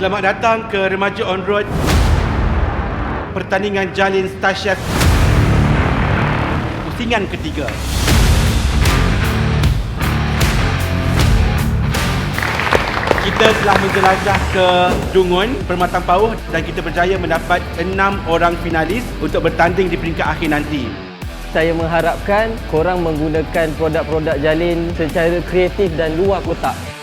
Selamat datang ke Remaja On Road Pertandingan Jalin Star Chef Pusingan ketiga Kita telah menjelajah ke Dungun, Permatang Pauh dan kita berjaya mendapat enam orang finalis untuk bertanding di peringkat akhir nanti. Saya mengharapkan korang menggunakan produk-produk jalin secara kreatif dan luar kotak.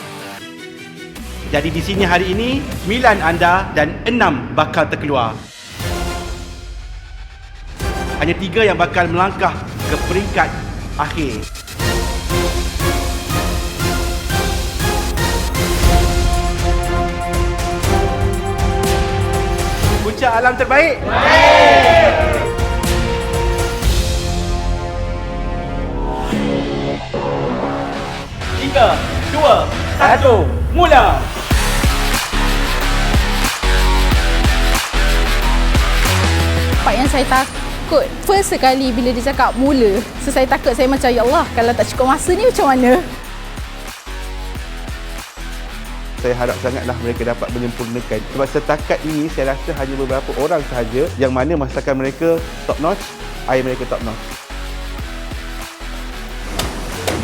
Jadi di sini hari ini, 9 anda dan 6 bakal terkeluar. Hanya tiga yang bakal melangkah ke peringkat akhir. Puncak alam terbaik? Tiga, dua, satu, mula! Saya takut. First sekali bila dia cakap mula so saya takut saya macam ya Allah kalau tak cukup masa ni macam mana? Saya harap sangatlah mereka dapat menyempurnakan. Sebab setakat ini saya rasa hanya beberapa orang sahaja yang mana masakan mereka top notch air mereka top notch.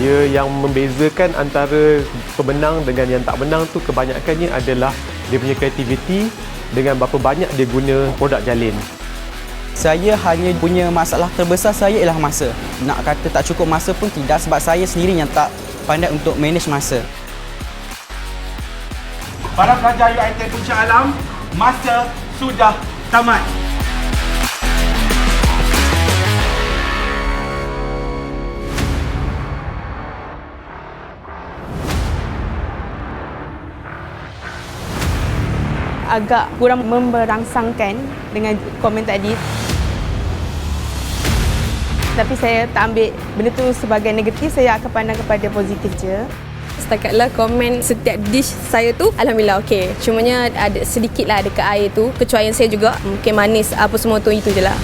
Dia yang membezakan antara pemenang dengan yang tak menang tu kebanyakannya adalah dia punya kreativiti dengan berapa banyak dia guna produk jalin. Saya hanya punya masalah terbesar saya ialah masa. Nak kata tak cukup masa pun tidak sebab saya sendiri yang tak pandai untuk manage masa. para pelajar UiTM Puncak Alam masa sudah tamat agak kurang memberangsangkan dengan komen tadi. Tapi saya tak ambil benda tu sebagai negatif, saya akan pandang kepada positif je. Setakatlah komen setiap dish saya tu Alhamdulillah okey. Cumanya ada sedikit lah dekat air tu. Kecuaian saya juga mungkin manis apa semua tu itu je lah.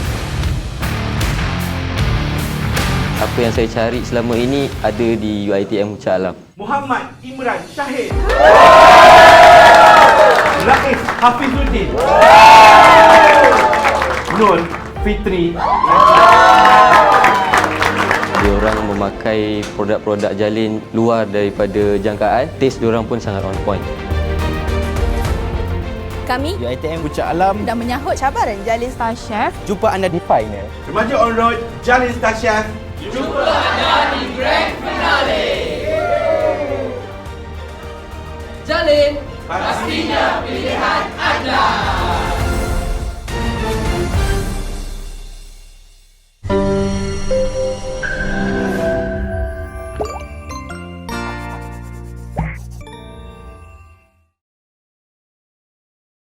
Apa yang saya cari selama ini ada di UiTM Puncak Alam. Muhammad Imran Syahid Rais Hafizuddin Nur Fitri Dia orang memakai produk-produk jalin luar daripada jangkaan. Taste dia orang pun sangat on point. Kami UiTM Puncak Alam dan menyahut cabaran Jalin Star Chef jumpa anda di final. Remaja On Road Jalin Star Chef Jalin Pastinya pilihan anda